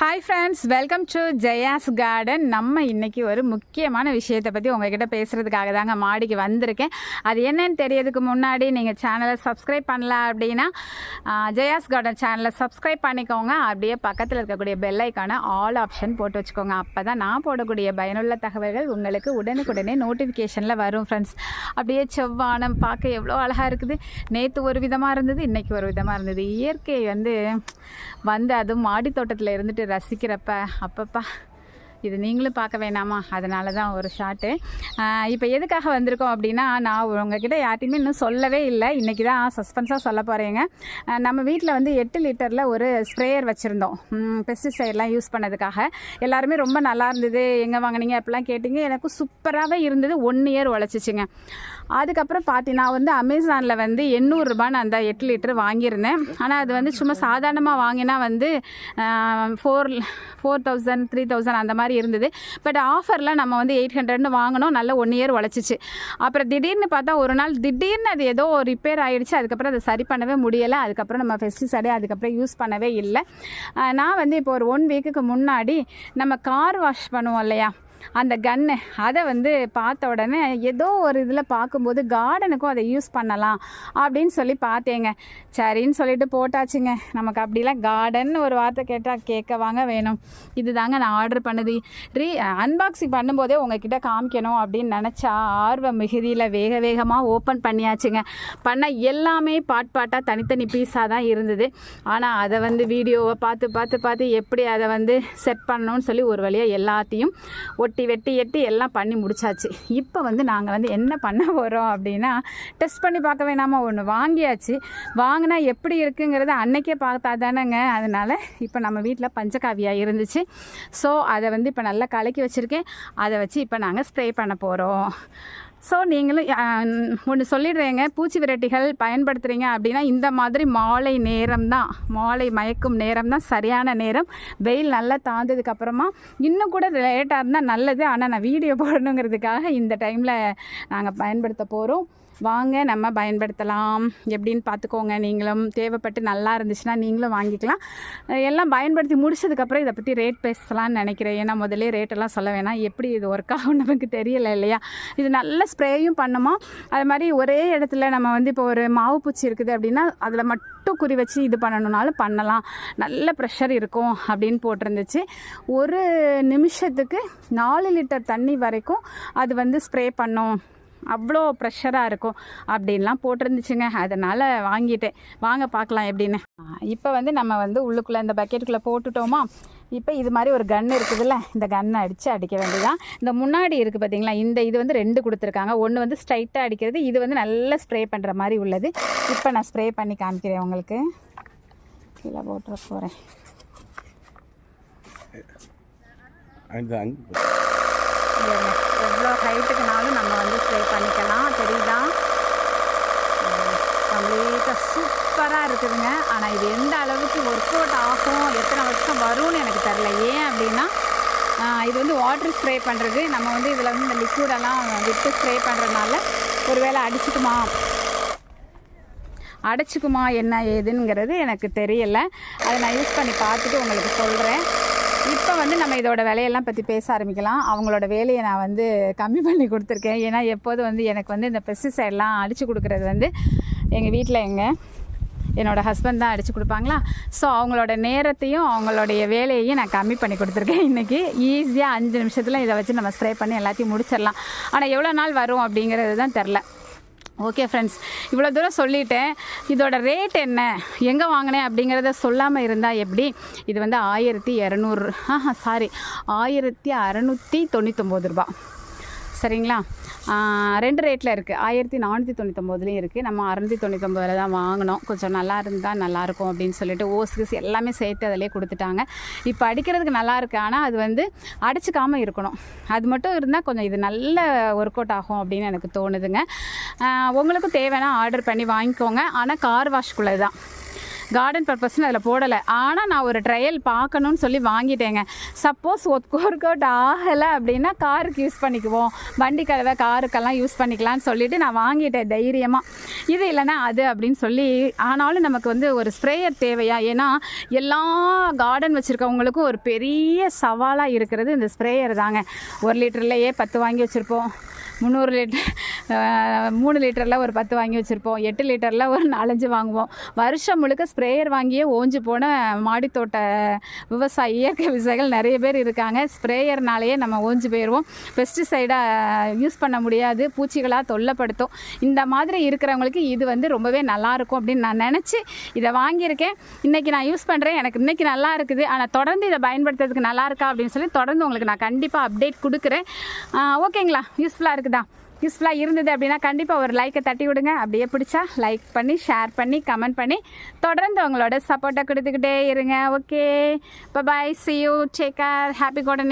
Hi friends welcome to Jaya's garden நம்ம இன்றைக்கி ஒரு முக்கியமான விஷயத்தை பற்றி உங்ககிட்ட பேசுகிறதுக்காக தாங்க மாடிக்கு வந்திருக்கேன். அது என்னன்னு தெரியறதுக்கு முன்னாடி நீங்கள் சேனலை சப்ஸ்கிரைப் பண்ணல அப்படின்னா ஜெயாஸ் கார்டன் சேனலை சப்ஸ்கிரைப் பண்ணிக்கோங்க. அப்படியே பக்கத்தில் இருக்கக்கூடிய பெல் ஐக்கான ஆல் ஆப்ஷன் போட்டு வச்சுக்கோங்க. அப்போ தான் நான் போடக்கூடிய பயனுள்ள தகவல்கள் உங்களுக்கு உடனுக்குடனே நோட்டிஃபிகேஷனில் வரும் ஃப்ரெண்ட்ஸ் அப்படியே செவ்வானம் பார்க்க எவ்வளோ அழகாக இருக்குது. நேற்று ஒரு விதமாக இருந்தது இன்றைக்கி ஒரு விதமாக இருந்தது. இயற்கை வந்து வந்து அதுவும் மாடி தோட்டத்தில் இருந்துட்டு ரசிக்கிறப்ப அப்பப்பா. இது நீங்களும் பார்க்க வேணாமா? அதனால தான் ஒரு ஷாட்டு இப்போ எதுக்காக வந்திருக்கோம் அப்படின்னா நான் உங்ககிட்ட யார்ட்டையுமே இன்னும் சொல்லவே இல்லை. இன்றைக்கி தான் சஸ்பென்ஸாக சொல்ல போகிறேங்க நம்ம வீட்டில் வந்து எட்டு லிட்டரில் ஒரு ஸ்ப்ரேயர் வச்சுருந்தோம். பெஸ்டிசைட்லாம் யூஸ் பண்ணதுக்காக. எல்லாருமே ரொம்ப நல்லா இருந்தது. எங்கே வாங்குனீங்க? அப்படிலாம் கேட்டிங்க. எனக்கு சூப்பராகவே இருந்தது. ஒன் இயர் உழைச்சிச்சுங்க. அதுக்கப்புறம் பார்த்தி நான் வந்து அமேசானில் வந்து எண்ணூறுரூபான்னு அந்த எட்டு லிட்டர் வாங்கியிருந்தேன். ஆனால் அது வந்து சும்மா சாதாரணமாக வாங்கினா வந்து four four thousand three thousand அந்த மாதிரி இருந்தது. பட் ஆஃபரில் நம்ம வந்து எயிட் ஹண்ட்ரட்னு வாங்கினோம். நல்ல ஒன் இயர் உழைச்சிச்சு. அப்புறம் திடீர்னு பார்த்தா ஒரு நாள் திடீர்னு அது ஏதோ ரிப்பேர் ஆகிடுச்சு அதுக்கப்புறம் அதை சரி பண்ணவே முடியலை. அதுக்கப்புறம் நம்ம பெஸ்டிசைடே அதுக்கப்புறம் யூஸ் பண்ணவே இல்லை. நான் வந்து இப்போ ஒரு ஒன் வீக்குக்கு முன்னாடி நம்ம கார் வாஷ் பண்ணுவோம் இல்லையா? அந்த கன்னு அதை வந்து பார்த்த உடனே ஏதோ ஒரு இதில் பார்க்கும்போது கார்டனுக்கும் அதை யூஸ் பண்ணலாம் அப்படின்னு சொல்லி பார்த்தேங்க. சரின்னு சொல்லிட்டு போட்டாச்சுங்க. நமக்கு அப்படிலாம் கார்டன் ஒரு வார்த்தை கேட்டால் கேட்கவாங்க வேணும். இது தாங்க நான் ஆர்டர் பண்ணுது. ரீ அன்பாக்சிங் பண்ணும்போதே உங்ககிட்ட காமிக்கணும் அப்படின்னு நினச்சா ஆர்வ மிகுதியில் வேக வேகமாக ஓப்பன் பண்ணியாச்சுங்க. பண்ண எல்லாமே பாட் பாட்டாக தனித்தனி பீஸாக தான் இருந்தது. ஆனால் அதை வந்து வீடியோவை பார்த்து பார்த்து பார்த்து எப்படி அதை வந்து செட் பண்ணணும்னு சொல்லி ஒரு வழியாக எல்லாத்தையும் ஒட்டி வெட்டி எட்டி எல்லாம் பண்ணி முடிச்சாச்சு. இப்போ வந்து நாங்கள் வந்து என்ன பண்ண போகிறோம் அப்படின்னா டெஸ்ட் பண்ணி பார்க்க வேணாமா ஒன்று வாங்கியாச்சு. வாங்கினா எப்படி இருக்குங்கிறத அன்னைக்கே பார்த்தா தானேங்க. அதனால் இப்போ நம்ம வீட்டில் பஞ்சகாவியாக இருந்துச்சு. ஸோ அதை வந்து இப்போ நல்லா கலக்கி வச்சுருக்கேன். அதை வச்சு இப்போ நாங்கள் ஸ்ப்ரே பண்ண போகிறோம் ஸோ நீங்களும் ஒன்று சொல்லிடுறேங்க. பூச்சி விரட்டிகள் பயன்படுத்துகிறீங்க அப்படின்னா இந்த மாதிரி மாலை நேரம் தான். மாலை மயக்கும் நேரம் தான். சரியான நேரம். வெயில் நல்லா தாழ்ந்ததுக்கப்புறமா இன்னும் கூட லேட்டாக இருந்தால் நல்லது. ஆனால் நான் வீடியோ போடணுங்கிறதுக்காக இந்த டைமில் நாங்கள் பயன்படுத்த போகிறோம் வாங்க நம்ம பயன்படுத்தலாம். எப்படின்னு பார்த்துக்கோங்க நீங்களும் தேவைப்பட்டு நல்லா இருந்துச்சுன்னா நீங்களும் வாங்கிக்கலாம். எல்லாம் பயன்படுத்தி முடிச்சதுக்கப்புறம் இதை பற்றி ரேட் பேசலாம்னு நினைக்கிறேன். ஏன்னா முதல்ல ரேட்டெல்லாம் சொல்ல வேணாம். எப்படி இது ஒர்க் ஆகும் நமக்கு தெரியல இல்லையா? இது நல்ல ஸ்ப்ரேயும் பண்ணுமா? அது மாதிரி ஒரே இடத்துல நம்ம வந்து இப்போ ஒரு மாவு பூச்சி இருக்குது அப்படின்னா அதில் மட்டும் குறி வச்சு இது பண்ணணுனாலும் பண்ணலாம். நல்ல ப்ரெஷர் இருக்கும் அப்படின்னு போட்டிருந்துச்சு. ஒரு நிமிஷத்துக்கு நாலு லிட்டர் தண்ணி வரைக்கும் அது வந்து ஸ்ப்ரே பண்ணும். அவ்வளோ ப்ரெஷராக இருக்கும். அப்படின்லாம் போட்டிருந்துச்சுங்க. அதனால் வாங்கிட்டேன். வாங்க பார்க்கலாம் எப்படின்னு. இப்போ வந்து நம்ம வந்து உள்ளுக்குள்ளே இந்த பக்கெட்டுக்குள்ளே போட்டுட்டோமா? இப்போ இது மாதிரி ஒரு கன் இருக்குதுல்ல? இந்த கன்னை அடித்து அடிக்க வேண்டியதான் இந்த முன்னாடி இருக்குது பார்த்தீங்களா இந்த இது வந்து ரெண்டு கொடுத்துருக்காங்க. ஒன்று வந்து ஸ்ட்ரைட்டாக அடிக்கிறது இது வந்து நல்லா ஸ்ப்ரே பண்ணுற மாதிரி உள்ளது. இப்போ நான் ஸ்ப்ரே பண்ணி காமிக்கிறேன் உங்களுக்கு. கீழே போட்டுற போகிறேன் அங்கே அங்கே. எவ்வளோ ஹைட்டுக்குனாலும் நம்ம வந்து ஸ்ப்ரே பண்ணிக்கலாம். தெரியுதா? கம்ப்ளீட்டாக சூப்பராக இருக்குதுங்க. ஆனால் இது எந்த அளவுக்கு ஒர்க் அவுட் ஆகும் எத்தனை வருஷம் வரும்னு எனக்கு தெரில ஏன் அப்படின்னா இது வந்து வாட்டர் ஸ்ப்ரே பண்ணுறது நம்ம வந்து இதில் வந்து இந்த லிக்விடெல்லாம் விட்டு ஸ்ப்ரே பண்ணுறதுனால ஒருவேளை அடிச்சுக்குமா? அடைச்சிக்குமா என்ன ஏதுங்கிறது எனக்கு தெரியல. அதை நான் யூஸ் பண்ணி பார்த்துட்டு உங்களுக்கு சொல்கிறேன் இப்போ வந்து நம்ம இதோட விலையெல்லாம் பற்றி பேச ஆரம்பிக்கலாம். அவங்களோட வேலையை நான் வந்து கம்மி பண்ணி கொடுத்துருக்கேன். ஏன்னா எப்போதும் வந்து எனக்கு வந்து இந்த பெஸ்டிசைட்லாம் அடித்து கொடுக்குறது வந்து எங்கள் வீட்டில் எங்கள் என்னோடய ஹஸ்பண்ட் தான் அடித்து கொடுப்பாங்களா? ஸோ அவங்களோட நேரத்தையும் அவங்களுடைய வேலையையும் நான் கம்மி பண்ணி கொடுத்துருக்கேன் இன்றைக்கி ஈஸியாக அஞ்சு நிமிஷத்தில் இதை வச்சு நம்ம ஸ்ப்ரே பண்ணி எல்லாத்தையும் முடிச்சிடலாம். ஆனால் எவ்வளோ நாள் வரும் அப்படிங்கிறது தான் தெரில ஓகே ஃப்ரெண்ட்ஸ் இவ்வளோ தூரம் சொல்லிட்டேன். இதோட ரேட் என்ன? எங்கே வாங்கினேன் அப்படிங்கிறத சொல்லாமல் இருந்தால் எப்படி? இது வந்து ஆயிரத்தி இரநூறு ஆஹா சாரி ஆயிரத்தி அறநூற்றி தொண்ணூத்தொம்பது ரூபா சரிங்களா? ரெண்டு ரேட்டில் இருக்குது ஆயிரத்தி நானூற்றி தொண்ணூத்தொம்போதுலேயும் இருக்குது நம்ம அறநூற்றி தொண்ணூத்தொம்பதில் தான் வாங்கினோம். கொஞ்சம் நல்லா இருந்தால் நல்லாயிருக்கும் அப்படின்னு சொல்லிட்டு ஓஸ் கீஸ் எல்லாமே சேர்த்து அதிலே கொடுத்துட்டாங்க. இப்போ அடிக்கிறதுக்கு நல்லாயிருக்கு ஆனால் அது வந்து அடிச்சுக்காமல் இருக்கணும். அது மட்டும் இருந்தால் கொஞ்சம் இது நல்ல ஒர்க் அவுட் ஆகும் அப்படின்னு எனக்கு தோணுதுங்க. உங்களுக்கும் தேவைன்னா ஆர்டர் பண்ணி வாங்கிக்கோங்க. ஆனால் கார் வாஷ்குள்ளே தான் கார்டன் பர்பஸ்னு அதில் போடலை. ஆனால் நான் ஒரு ட்ரையல் பார்க்கணும்னு சொல்லி வாங்கிட்டேங்க. சப்போஸ் ஒர்க் அவுட் ஆகலை அப்படின்னா காருக்கு யூஸ் பண்ணிக்குவோம். வண்டி கதவை காருக்கெல்லாம் யூஸ் பண்ணிக்கலாம்னு சொல்லிட்டு நான் வாங்கிட்டேன் தைரியமாக இது இல்லைன்னா அது அப்படின்னு சொல்லி ஆனாலும் நமக்கு வந்து ஒரு ஸ்ப்ரேயர் தேவையா? ஏன்னா எல்லா கார்டன் வச்சுருக்கவங்களுக்கும் ஒரு பெரிய சவாலாக இருக்கிறது இந்த ஸ்ப்ரேயர் தாங்க. ஒரு லிட்டர்லையே பத்து வாங்கி வச்சுருப்போம். முந்நூறு லிட்டர் மூணு லிட்டரில் ஒரு பத்து வாங்கி வச்சுருப்போம். எட்டு லிட்டரில் ஒரு நாலஞ்சு வாங்குவோம். வருஷம் முழுக்க ஸ்ப்ரேயர் வாங்கியே ஓஞ்சு போன மாடித்தோட்ட விவசாயி இயற்கை விவசாயிகள் நிறைய பேர் இருக்காங்க. ஸ்ப்ரேயர்னாலேயே நம்ம ஓஞ்சு போயிடுவோம் பெஸ்டிசைடாக யூஸ் பண்ண முடியாது. பூச்சிகளாக தொல்லைப்படுத்தும். இந்த மாதிரி இருக்கிறவங்களுக்கு இது வந்து ரொம்பவே நல்லாயிருக்கும் அப்படின்னு நான் நினச்சி இதை வாங்கியிருக்கேன். இன்றைக்கி நான் யூஸ் பண்ணுறேன் எனக்கு இன்றைக்கி நல்லா இருக்குது. ஆனால் தொடர்ந்து இதை பயன்படுத்துறதுக்கு நல்லா இருக்கா அப்படின்னு சொல்லி தொடர்ந்து உங்களுக்கு நான் கண்டிப்பாக அப்டேட் கொடுக்குறேன். ஓகேங்களா? யூஸ்ஃபுல்லாக இருக்குது. யூஸ்ஃபுல்லாக இருந்தது அப்படின்னா கண்டிப்பாக ஒரு லைக்கை தட்டி விடுங்க. அப்படியே பிடிச்சா லைக் பண்ணி ஷேர் பண்ணி கமெண்ட் பண்ணி தொடர்ந்து உங்களோட சப்போர்ட்டை கொடுத்துக்கிட்டே இருங்க. Okay bye see you take care happy குடனே